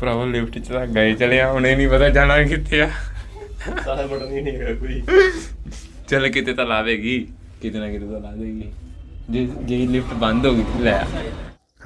ਭਰਾਵਾ ਲਿਫਟ ਚ ਤਾਂ ਗਏ ਚਲੇ ਆ ਉਹਨੇ ਨਹੀਂ ਪਤਾ ਜਾਣਾ ਕਿੱਥੇ ਆ। ਸਾਰਾ ਬਟਨ ਹੀ ਨਹੀਂ ਹੈਗਾ ਕੋਈ। ਚੱਲ ਕਿਤੇ ਤਾਂ ਲਾਵੇਗੀ ਕਿਤੇ ਨਾ ਕਿਤੇ ਤਾਂ ਲਾ ਦੇਗੀ। ਜੇ ਜੇ ਲਿਫਟ ਬੰਦ ਹੋ ਗਈ ਲੈ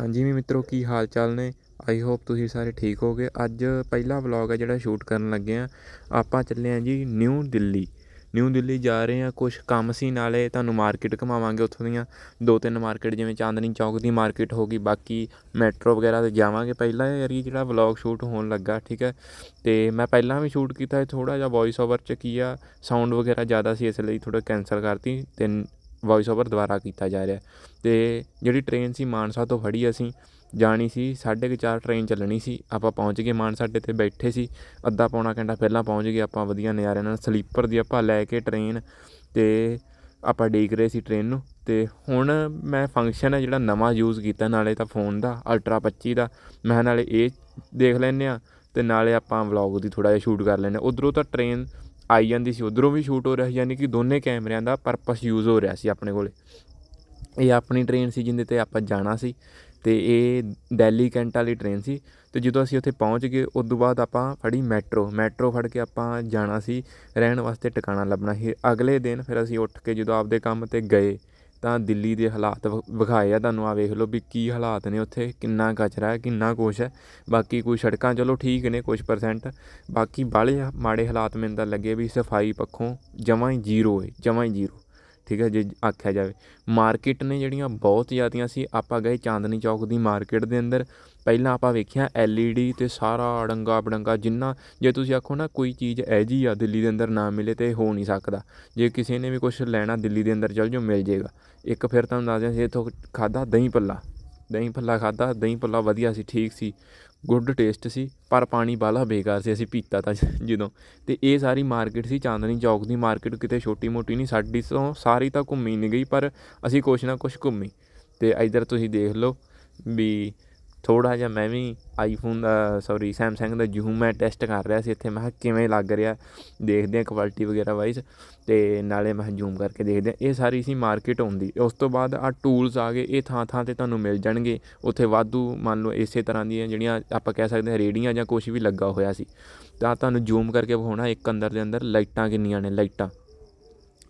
ਹਾਂਜੀ ਵੀ ਮਿੱਤਰੋ ਕੀ ਹਾਲ ਚਾਲ ਨੇ? ਆਈ ਹੋਪ ਤੁਸੀਂ ਸਾਰੇ ਠੀਕ ਹੋਗੇ। ਅੱਜ ਪਹਿਲਾ ਵਲੌਗ ਹੈ ਜਿਹੜਾ ਸ਼ੂਟ ਕਰਨ ਲੱਗੇ ਆ। ਆਪਾਂ ਚੱਲੇ ਆ ਜੀ ਨਿਊ ਦਿੱਲੀ। ਨਿਊ ਦਿੱਲੀ ਜਾ ਰਹੇ ਹਾਂ, ਕੁਛ ਕੰਮ ਸੀ ਨਾਲੇ ਤੁਹਾਨੂੰ ਮਾਰਕੀਟ ਘੁੰਮਾਵਾਂਗੇ ਉੱਥੋਂ ਦੀਆਂ। ਦੋ ਤਿੰਨ ਮਾਰਕੀਟ ਜਿਵੇਂ ਚਾਂਦਨੀ ਚੌਕ ਦੀ ਮਾਰਕੀਟ ਹੋ ਗਈ, ਬਾਕੀ ਮੈਟਰੋ ਵਗੈਰਾ ਤੇ ਜਾਵਾਂਗੇ। ਪਹਿਲਾਂ ਯਾਰ ਜਿਹੜਾ ਵਲੌਗ ਸ਼ੂਟ ਹੋਣ ਲੱਗਾ, ਠੀਕ ਹੈ। ਅਤੇ ਮੈਂ ਪਹਿਲਾਂ ਵੀ ਸ਼ੂਟ ਕੀਤਾ ਥੋੜ੍ਹਾ ਜਿਹਾ ਵੌਇਸ ਓਵਰ ਚ ਕੀ ਆ ਸਾਊਂਡ ਵਗੈਰਾ ਜ਼ਿਆਦਾ ਸੀ, ਇਸ ਲਈ ਥੋੜ੍ਹਾ ਕੈਂਸਲ ਕਰਤੀ। ਅਤੇ ਵੌਇਸ ਓਵਰ ਦੁਬਾਰਾ ਕੀਤਾ ਜਾ ਰਿਹਾ ਅਤੇ ਜਿਹੜੀ ਟ੍ਰੇਨ ਸੀ ਮਾਨਸਾ ਤੋਂ ਫੜੀ ਅਸੀਂ, ਜਾਣੀ ਸੀ 4:30 ਟ੍ਰੇਨ ਚੱਲਣੀ ਸੀ। ਆਪਾਂ ਪਹੁੰਚ ਗਏ ਮਾਨਸਾ ਅੱਡੇ ਤੇ ਬੈਠੇ ਸੀ। ਅੱਧਾ ਪੌਣਾ ਘੰਟਾ ਪਹਿਲਾਂ ਪਹੁੰਚ ਗਏ ਆਪਾਂ ਵਧੀਆ ਨਜ਼ਾਰਿਆਂ ਨਾਲ। ਸਲੀਪਰ ਦੀ ਆਪਾਂ ਲੈ ਕੇ ਟ੍ਰੇਨ ਅਤੇ ਆਪਾਂ ਡੀਕ ਰਹੇ ਸੀ ਟ੍ਰੇਨ ਨੂੰ। ਅਤੇ ਹੁਣ ਮੈਂ ਫੰਕਸ਼ਨ ਹੈ ਜਿਹੜਾ ਨਵਾਂ ਯੂਜ਼ ਕੀਤਾ ਨਾਲੇ ਤਾਂ ਫੋਨ ਦਾ ਅਲਟਰਾ 25 ਦਾ। ਮੈਂ ਨਾਲੇ ਇਹ ਦੇਖ ਲੈਂਦੇ ਆ ਅਤੇ ਨਾਲੇ ਆਪਾਂ ਵਲੌਗ ਦੀ ਥੋੜ੍ਹਾ ਜਿਹਾ ਸ਼ੂਟ ਕਰ ਲੈਂਦੇ ਉਧਰੋਂ ਤਾਂ ਟ੍ਰੇਨ ਆਈ ਜਾਂਦੀ ਸੀ, ਉਧਰੋਂ ਵੀ ਸ਼ੂਟ ਹੋ ਰਿਹਾ ਸੀ, ਯਾਨੀ ਕਿ ਦੋਨੇ ਕੈਮਰਿਆਂ ਦਾ ਪਰਪਸ ਯੂਜ਼ ਹੋ ਰਿਹਾ ਸੀ ਆਪਣੇ ਕੋਲੇ। ਇਹ ਆਪਣੀ ਟ੍ਰੇਨ ਸੀ ਜਿੰਦੇ ਤੇ ਆਪਾਂ ਜਾਣਾ ਸੀ ਤੇ ਇਹ ਦਿੱਲੀ ਕੈਂਟ ਵਾਲੀ ਟ੍ਰੇਨ ਸੀ ਤੇ ਜਦੋਂ ਅਸੀਂ ਉੱਥੇ ਪਹੁੰਚ ਗਏ ਉਸ ਤੋਂ ਬਾਅਦ ਆਪਾਂ ਫੜੀ ਮੈਟਰੋ। ਮੈਟਰੋ ਫੜ ਕੇ ਆਪਾਂ ਜਾਣਾ ਸੀ, ਰਹਿਣ ਵਾਸਤੇ ਟਿਕਾਣਾ ਲੱਭਣਾ ਸੀ। ਅਗਲੇ ਦਿਨ ਫਿਰ ਅਸੀਂ ਉੱਠ ਕੇ ਜਦੋਂ ਆਪਦੇ ਕੰਮ ਤੇ ਗਏ ਤਾਂ ਦਿੱਲੀ ਦੇ ਹਾਲਾਤ ਵਿ- ਵਿਖਾਏ ਆ ਤੁਹਾਨੂੰ। ਆ ਵੇਖ ਲਓ ਵੀ ਕੀ ਹਾਲਾਤ ਨੇ ਉੱਥੇ, ਕਿੰਨਾ ਕਚਰਾ ਹੈ, ਕਿੰਨਾ ਕੁਛ ਹੈ। ਬਾਕੀ ਕੋਈ ਸੜਕਾਂ ਚਲੋ ਠੀਕ ਨੇ ਕੁਝ ਪਰਸੈਂਟ ਬਾਕੀ ਬਾਹਲੇ ਮਾੜੇ ਹਾਲਾਤ ਮੈਨੂੰ ਤਾਂ ਲੱਗੇ ਵੀ ਸਫ਼ਾਈ ਪੱਖੋਂ ਜਮਾਂ ਹੀ ਜ਼ੀਰੋ ਹੈ ਜਮਾਂ ਹੀ ਜ਼ੀਰੋ ਠੀਕ ਹੈ ਜੇ ਆਖਿਆ ਜਾਵੇ। ਮਾਰਕੀਟ ਨੇ ਜਿਹੜੀਆਂ ਬਹੁਤ ਜ਼ਿਆਦੀਆਂ ਸੀ, ਆਪਾਂ ਗਏ ਚਾਂਦਨੀ ਚੌਕ ਦੀ ਮਾਰਕੀਟ ਦੇ ਅੰਦਰ। ਪਹਿਲਾਂ ਆਪਾਂ ਵੇਖਿਆ ਐੱਲ ਈ ਡੀ ਤੇ ਸਾਰਾ ਅੜੰਗਾ ਬੜੰਗਾ ਜਿੰਨਾ, ਜੇ ਤੁਸੀਂ ਆਖੋ ਨਾ ਕੋਈ ਚੀਜ਼ ਇਹ ਜੀ ਆ ਦਿੱਲੀ ਦੇ ਅੰਦਰ ਨਾ ਮਿਲੇ ਤੇ ਹੋ ਨਹੀਂ ਸਕਦਾ। ਜੇ ਕਿਸੇ ਨੇ ਵੀ ਕੁਝ ਲੈਣਾ ਦਿੱਲੀ ਦੇ ਅੰਦਰ ਚੱਲ ਜਾਓ, ਮਿਲ ਜੇਗਾ। ਇੱਕ ਫਿਰ ਤੁਹਾਨੂੰ ਦੱਸ ਦਿਆਂ ਸੀ ਇੱਥੋਂ ਖਾਦਾ ਦਹੀਂ ਪੱਲਾ ਦਹੀਂ ਭੱਲਾ ਖਾਦਾ ਦਹੀਂ ਭੱਲਾ ਵਧੀਆ ਸੀ, ਠੀਕ ਸੀ। ਗੁੱਡ ਟੇਸਟ ਸੀ, ਪਰ ਪਾਣੀ ਬਾਹਲਾ ਬੇਕਾਰ ਸੀ, ਅਸੀਂ ਪੀਤਾ ਤਾਂ ਜਦੋਂ। ਅਤੇ ਇਹ ਸਾਰੀ ਮਾਰਕੀਟ ਸੀ, ਚਾਂਦਨੀ ਚੌਕ ਦੀ ਮਾਰਕੀਟ, ਕਿਤੇ ਛੋਟੀ ਮੋਟੀ ਨਹੀਂ, ਸਾਡੀ ਤੋਂ ਸਾਰੀ ਤਾਂ ਘੁੰਮੀ ਨਹੀਂ ਗਈ, ਪਰ ਅਸੀਂ ਕੁਛ ਨਾ ਕੁਛ ਘੁੰਮੀ। ਅਤੇ ਇੱਧਰ ਤੁਸੀਂ ਦੇਖ ਲਓ ਵੀ ਥੋੜ੍ਹਾ ਜਿਹਾ ਮੈਂ ਵੀ ਆਈਫੋਨ ਦਾ ਸੋਰੀ ਸੈਮਸੰਗ ਦਾ ਜੂਮ ਮੈਂ ਟੈਸਟ ਕਰ ਰਿਹਾ ਸੀ ਇੱਥੇ। ਮੈਂ ਕਿਹਾ ਕਿਵੇਂ ਲੱਗ ਰਿਹਾ? ਦੇਖਦੇ ਹਾਂ ਕੁਆਲਿਟੀ ਵਗੈਰਾ ਵਾਈਜ਼ ਅਤੇ ਨਾਲੇ ਮੈਂ ਜੂਮ ਕਰਕੇ ਦੇਖਦੇ ਹਾਂ। ਇਹ ਸਾਰੀ ਸੀ ਮਾਰਕੀਟ ਆਉਂਦੀ। ਉਸ ਤੋਂ ਬਾਅਦ ਆ ਟੂਲਸ ਆ ਗਏ। ਇਹ ਥਾਂ ਥਾਂ ਤੇ ਤੁਹਾਨੂੰ ਮਿਲ ਜਾਣਗੇ। ਉੱਥੇ ਵਾਧੂ, ਮੰਨ ਲਓ, ਇਸੇ ਤਰ੍ਹਾਂ ਦੀਆਂ ਜਿਹੜੀਆਂ ਆਪਾਂ ਕਹਿ ਸਕਦੇ ਹਾਂ ਰੇੜੀਆਂ ਜਾਂ ਕੁਝ ਵੀ ਲੱਗਾ ਹੋਇਆ ਸੀ। ਤਾਂ ਤੁਹਾਨੂੰ ਜ਼ੂਮ ਕਰਕੇ ਵਿਖਾਉਣਾ। ਇੱਕ ਅੰਦਰ ਦੇ ਅੰਦਰ ਲਾਈਟਾਂ ਕਿੰਨੀਆਂ ਨੇ, ਲਾਈਟਾਂ।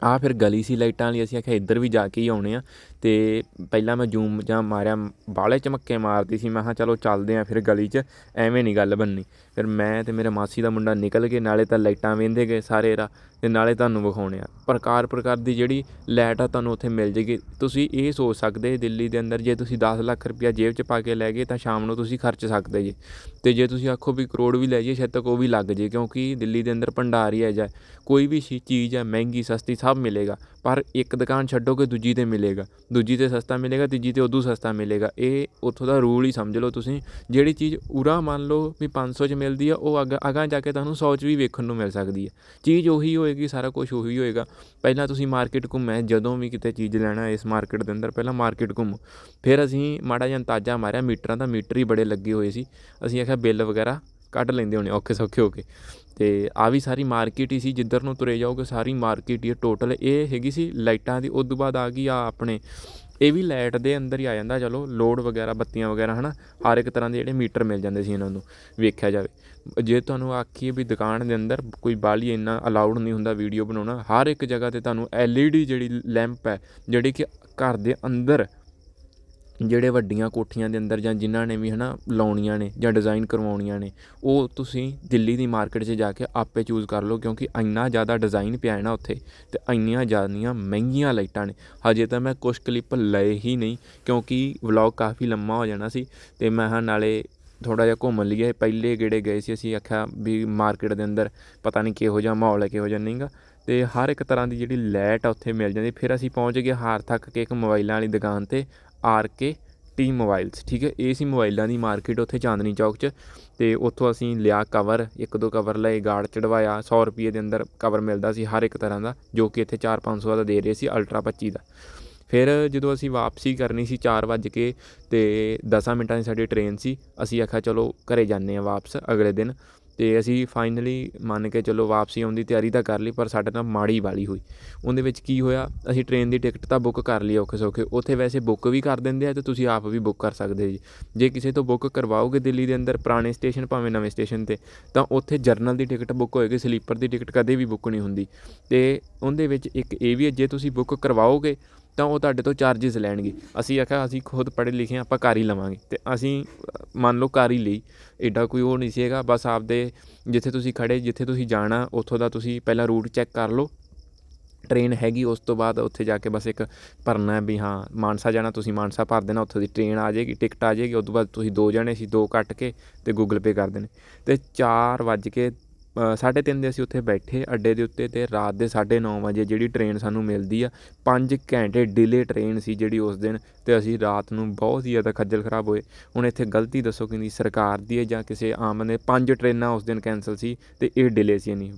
ਆਹ ਫਿਰ ਗਲੀ ਸੀ ਲਾਈਟਾਂ ਵਾਲੀ, ਅਸੀਂ ਆਖਿਆ ਇੱਧਰ ਵੀ ਜਾ ਕੇ ਹੀ ਆਉਣੇ ਆ। ਅਤੇ ਪਹਿਲਾਂ ਮੈਂ ਜੂਮ ਜਾਂ ਮਾਰਿਆ ਬਾਲੇ ਚਮੱਕੇ ਮਾਰਦੀ ਸੀ, ਮੈਂ ਕਿਹਾ ਚਲੋ ਚੱਲਦੇ ਹਾਂ ਫਿਰ ਗਲੀ 'ਚ, ਐਵੇਂ ਨਹੀਂ ਗੱਲ ਬਣਨੀ। ਫਿਰ ਮੈਂ ਅਤੇ ਮੇਰੇ ਮਾਸੀ ਦਾ ਮੁੰਡਾ ਨਿਕਲ ਗਏ, ਨਾਲੇ ਤਾਂ ਲਾਈਟਾਂ ਵੇਂਦੇ ਗਏ ਸਾਰੇ ਰਾ ਅਤੇ ਨਾਲੇ ਤੁਹਾਨੂੰ ਵਿਖਾਉਣੇ ਆ। ਪ੍ਰਕਾਰ ਪ੍ਰਕਾਰ ਦੀ ਜਿਹੜੀ ਲਾਈਟ ਆ ਤੁਹਾਨੂੰ ਉੱਥੇ ਮਿਲ ਜੇਗੀ। ਤੁਸੀਂ ਇਹ ਸੋਚ ਸਕਦੇ ਦਿੱਲੀ ਦੇ ਅੰਦਰ ਜੇ ਤੁਸੀਂ 10 ਲੱਖ ਰੁਪਇਆ ਜੇਬ 'ਚ ਪਾ ਕੇ ਲੈ ਗਏ ਤਾਂ ਸ਼ਾਮ ਨੂੰ ਤੁਸੀਂ ਖਰਚ ਸਕਦੇ ਜੇ। ਅਤੇ ਜੇ ਤੁਸੀਂ ਆਖੋ ਵੀ ਕਰੋੜ ਵੀ ਲੈ ਜਾਈਏ ਸ਼ਾਇਦ ਤੱਕ ਉਹ ਵੀ ਲੱਗ ਜੇ, ਕਿਉਂਕਿ ਦਿੱਲੀ ਦੇ ਅੰਦਰ ਭੰਡਾਰ ਹੀ ਹੈ। ਜਾਂ ਕੋਈ ਵੀ ਚੀਜ਼ ਹੈ, ਮਹਿੰਗੀ, ਸਸਤੀ, ਸਭ ਸਭ ਮਿਲੇਗਾ, ਪਰ ਇੱਕ ਦੁਕਾਨ ਛੱਡੋਗੇ ਦੂਜੀ ਤੇ ਮਿਲੇਗਾ। ਦੂਜੀ ਤੇ ਸਸਤਾ ਮਿਲੇਗਾ, ਤੀਜੀ ਤੇ ਉਦੋਂ ਸਸਤਾ ਮਿਲੇਗਾ। ਇਹ ਉੱਥੋਂ ਦਾ ਰੂਲ ਹੀ ਸਮਝ ਲਓ ਤੁਸੀਂ। ਜਿਹੜੀ ਚੀਜ਼ ਉਰਾ ਮੰਨ ਲਓ ਵੀ ਪੰਜ ਸੌ ਚ ਮਿਲਦੀ ਆ, ਉਹ ਅੱਗ, ਅਗਾਂਹ ਜਾ ਕੇ ਤੁਹਾਨੂੰ ਸੌ ਚ ਵੀ ਵੇਖਣ ਨੂੰ ਮਿਲ ਸਕਦੀ ਹੈ ਚੀਜ਼ ਉਹੀ ਹੋਏਗੀ, ਸਾਰਾ ਕੁਝ ਉਹੀ ਹੋਏਗਾ। ਪਹਿਲਾਂ ਤੁਸੀਂ ਮਾਰਕੀਟ ਘੁੰਮੇ, ਜਦੋਂ ਵੀ ਕਿਤੇ ਚੀਜ਼ ਲੈਣਾ ਇਸ ਮਾਰਕੀਟ ਦੇ ਅੰਦਰ, ਪਹਿਲਾਂ ਮਾਰਕੀਟ ਘੁੰਮੋ। ਫਿਰ ਅਸੀਂ ਮਾੜਾ ਜਿਹਾ ਅੰਦਾਜ਼ਾ ਮਾਰਿਆ, ਮੀਟਰਾਂ ਦਾ ਮੀਟਰ ਹੀ ਬੜੇ ਲੱਗੇ ਹੋਏ ਸੀ। ਅਸੀਂ ਆਖਿਆ ਬਿੱਲ ਵਗੈਰਾ ਕੱਢ ਲੈਂਦੇ ਹੋਣੇ, ਔਖੇ ਸੌਖੇ ਹੋ ਕੇ। ਤੇ ਆ ਵੀ ਸਾਰੀ ਮਾਰਕੀਟ ਹੀ ਸੀ, ਜਿੱਧਰ ਨੂੰ ਤੁਰੇ ਜਾਓਗੇ ਸਾਰੀ ਮਾਰਕੀਟ ਹੀ ਟੋਟਲ ਇਹ ਹੈਗੀ ਸੀ ਲਾਈਟਾਂ ਦੀ ਉਸ ਤੋਂ ਬਾਅਦ ਆ ਗਈ ਆ ਆਪਣੇ, ਇਹ ਵੀ ਲਾਈਟ ਦੇ ਅੰਦਰ ਹੀ ਆ ਜਾਂਦਾ, ਚਲੋ ਲੋਡ ਵਗੈਰਾ, ਬੱਤੀਆਂ ਵਗੈਰਾ, ਹਨਾ, ਹਰ ਇੱਕ ਤਰ੍ਹਾਂ ਦੇ ਜਿਹੜੇ ਮੀਟਰ ਮਿਲ ਜਾਂਦੇ ਸੀ ਇਹਨਾਂ ਨੂੰ, ਵੇਖਿਆ ਜਾਵੇ। ਜੇ ਤੁਹਾਨੂੰ ਆਖੀਏ ਵੀ ਦੁਕਾਨ ਦੇ ਅੰਦਰ ਕੋਈ ਬਾਲੀ ਇੰਨਾ ਅਲਾਉਡ ਨਹੀਂ ਹੁੰਦਾ ਵੀਡੀਓ ਬਣਾਉਣਾ, ਹਰ ਇੱਕ ਜਗ੍ਹਾ ਤੇ ਤੁਹਾਨੂੰ LED ਜਿਹੜੀ ਲੈਂਪ ਹੈ, ਜਿਹੜੀ ਕਿ ਘਰ ਦੇ ਅੰਦਰ ਜਿਹੜੇ ਵੱਡੀਆਂ ਕੋਠੀਆਂ ਦੇ ਅੰਦਰ ਜਾਂ ਜਿਨ੍ਹਾਂ ਨੇ ਵੀ ਹੈ ਨਾ ਲਾਉਣੀਆਂ ਨੇ ਜਾਂ ਡਿਜ਼ਾਈਨ ਕਰਵਾਉਣੀਆਂ ਨੇ, ਉਹ ਤੁਸੀਂ ਦਿੱਲੀ ਦੀ ਮਾਰਕੀਟ 'ਚ ਜਾ ਕੇ ਆਪੇ ਚੂਜ਼ ਕਰ ਲਓ ਕਿਉਂਕਿ ਇੰਨਾ ਜ਼ਿਆਦਾ ਡਿਜ਼ਾਈਨ ਪਿਆ ਹੈ ਨਾ ਉੱਥੇ ਅਤੇ ਇੰਨੀਆਂ ਜ਼ਿਆਦੀਆਂ ਮਹਿੰਗੀਆਂ ਲਾਈਟਾਂ ਨੇ। ਹਜੇ ਤਾਂ ਮੈਂ ਕੁਝ ਕਲਿੱਪ ਲਏ ਹੀ ਨਹੀਂ ਕਿਉਂਕਿ ਵਲੌਗ ਕਾਫੀ ਲੰਮਾ ਹੋ ਜਾਣਾ ਸੀ ਅਤੇ ਮੈਂ ਹਾਂ ਨਾਲੇ ਥੋੜਾ ਜਿਹਾ ਘੁੰਮ ਲਈਏ। ਪਹਿਲੇ ਗੇੜੇ ਗਏ ਸੀ ਅਸੀਂ, ਆਖਿਆ ਵੀ ਮਾਰਕੀਟ ਦੇ ਅੰਦਰ ਪਤਾ ਨਹੀਂ ਕਿਹੋ ਜਿਹਾ ਮਾਹੌਲ ਹੈ, ਕਿਹੋ ਜਿਹਾ ਨਹੀਂਗਾ। ਤੇ ਹਰ ਇੱਕ ਤਰ੍ਹਾਂ ਦੀ ਜਿਹੜੀ ਲਾਈਟ ਆ ਉੱਥੇ ਮਿਲ ਜਾਂਦੀ। ਫਿਰ ਅਸੀਂ ਪਹੁੰਚ ਗਏ ਹਾਰ ਥੱਕ ਕੇ ਇੱਕ ਮੋਬਾਈਲਾਂ ਵਾਲੀ ਦੁਕਾਨ ਤੇ। ਆਰ ਕੇ ਟੀ ਮੋਬਾਈਲਸ, ਠੀਕ ਹੈ? ਇਹ ਸੀ ਮੋਬਾਈਲਾਂ ਦੀ ਮਾਰਕੀਟ ਉੱਥੇ ਚਾਂਦਨੀ ਚੌਕ 'ਚ ਤੇ ਉੱਥੋਂ ਅਸੀਂ ਲਿਆ ਕਵਰ ਇੱਕ ਦੋ ਕਵਰ ਲਏ, ਗਾਰਡ ਚੜਵਾਇਆ 100 ਰੁਪਏ ਦੇ ਅੰਦਰ ਕਵਰ ਮਿਲਦਾ ਸੀ ਹਰ ਇੱਕ ਤਰ੍ਹਾਂ ਦਾ, ਜੋ ਕਿ ਇੱਥੇ 4-500 ਦਾ ਦੇ ਰਹੇ ਸੀ ਅਲਟਰਾ 25 ਦਾ। ਫਿਰ ਜਦੋਂ ਅਸੀਂ ਵਾਪਸੀ ਕਰਨੀ ਸੀ 4 ਵਜੇ ਕੇ ਤੇ 10 ਮਿੰਟਾਂ ਦੀ ਸਾਡੀ ਟ੍ਰੇਨ ਸੀ, ਅਸੀਂ ਆਖਿਆ, ਚਲੋ ਘਰੇ ਜਾਂਦੇ ਆ ਵਾਪਸ ਅਗਲੇ ਦਿਨ। ਤੇ ਅਸੀਂ ਫਾਈਨਲੀ ਮੰਨ ਕੇ ਚਲੋ ਵਾਪਸੀ ਆਉਣ ਦੀ ਤਿਆਰੀ ਤਾਂ ਕਰ ਲਈ, ਪਰ ਸਾਡੇ ਨਾਲ ਮਾੜੀ ਵਾਲੀ ਹੋਈ। ਉਹਦੇ ਵਿੱਚ ਕੀ ਹੋਇਆ, ਅਸੀਂ ਟ੍ਰੇਨ ਦੀ ਟਿਕਟ ਤਾਂ ਬੁੱਕ ਕਰ ਲਈ ਔਖੇ ਸੌਖੇ ਉੱਥੇ ਵੈਸੇ ਬੁੱਕ ਵੀ ਕਰ ਦਿੰਦੇ ਆ ਤੇ ਤੁਸੀਂ ਆਪ ਵੀ ਬੁੱਕ ਕਰ ਸਕਦੇ ਜੀ। ਜੇ ਕਿਸੇ ਤੋਂ ਬੁੱਕ ਕਰਵਾਓਗੇ ਦਿੱਲੀ ਦੇ ਅੰਦਰ ਪੁਰਾਣੇ ਸਟੇਸ਼ਨ ਭਾਵੇਂ ਨਵੇਂ ਸਟੇਸ਼ਨ ਤੇ, ਤਾਂ ਉੱਥੇ ਜਰਨਲ ਦੀ ਟਿਕਟ ਬੁੱਕ ਹੋਏਗੀ ਸਲੀਪਰ ਦੀ ਟਿਕਟ ਕਦੇ ਵੀ ਬੁੱਕ ਨਹੀਂ ਹੁੰਦੀ। ਤੇ ਉਹਦੇ ਵਿੱਚ ਇੱਕ ਇਹ ਵੀ ਹੈ, ਜੇ ਤੁਸੀਂ ਬੁੱਕ ਕਰਵਾਓਗੇ ਤਾਂ ਉਹ ਤੁਹਾਡੇ ਤੋਂ ਚਾਰजेस ਲੈਣਗੇ। ਅਸੀਂ ਆਖਿਆ, ਅਸੀਂ ਖੁਦ ਪੜ੍ਹੇ ਲਿਖੇ ਹਾਂ, ਆਪਾਂ ਕਰ ਹੀ ਲਵਾਂਗੇ। ਅਤੇ ਅਸੀਂ ਮੰਨ ਲਓ ਕਰ ਹੀ ਲਈ। ਐਡਾ ਕੋਈ ਉਹ ਨਹੀਂ ਸੀਗਾ, ਬਸ ਆਪਦੇ ਜਿੱਥੇ ਤੁਸੀਂ ਖੜ੍ਹੇ, ਜਿੱਥੇ ਤੁਸੀਂ ਜਾਣਾ, ਉੱਥੋਂ ਦਾ ਤੁਸੀਂ ਪਹਿਲਾਂ ਰੂਟ ਚੈੱਕ ਕਰ ਲਓ। ਟ੍ਰੇਨ ਹੈਗੀ, ਉਸ ਤੋਂ ਬਾਅਦ ਉੱਥੇ ਜਾ ਕੇ ਬਸ ਇੱਕ ਭਰਨਾ ਵੀ ਹਾਂ, ਮਾਨਸਾ ਜਾਣਾ, ਤੁਸੀਂ ਮਾਨਸਾ ਭਰ ਦੇਣਾ, ਉੱਥੋਂ ਦੀ ਟ੍ਰੇਨ ਆ ਜਾਏਗੀ ਟਿਕਟ ਆ ਜਾਏਗੀ, ਉਸ ਤੋਂ ਬਾਅਦ ਤੁਸੀਂ ਦੋ ਜਣੇ ਸੀ, ਦੋ ਕੱਟ ਕੇ ਤੇ ਗੂਗਲ ਪੇ ਕਰ ਦੇਣੇ। ਤੇ 4 ਵੱਜ ਕੇ ਸਾਢੇ ਤਿੰਨ ਦੇ ਅਸੀਂ ਉੱਥੇ ਬੈਠੇ, ਅੱਡੇ ਦੇ ਉੱਤੇ ਅਤੇ ਰਾਤ ਦੇ 9:30 ਵਜੇ ਜਿਹੜੀ ਟ੍ਰੇਨ ਸਾਨੂੰ ਮਿਲਦੀ ਆ, ਪੰਜ ਘੰਟੇ ਡਿਲੇ ਟ੍ਰੇਨ ਸੀ ਜਿਹੜੀ ਉਸ ਦਿਨ ਅਤੇ ਅਸੀਂ ਰਾਤ ਨੂੰ ਬਹੁਤ ਹੀ ਜ਼ਿਆਦਾ ਖੱਜਲ ਖਰਾਬ ਹੋਏ। ਹੁਣ ਇੱਥੇ ਗਲਤੀ ਦੱਸੋ ਕਿੰਨੀ ਸਰਕਾਰ ਦੀ ਹੈ ਜਾਂ ਕਿਸੇ ਆਮ ਨੇ? ਪੰਜ ਟ੍ਰੇਨਾਂ ਉਸ ਦਿਨ ਕੈਂਸਲ ਸੀ ਅਤੇ ਇਹ ਡਿਲੇ ਸੀ ਨਹੀਂ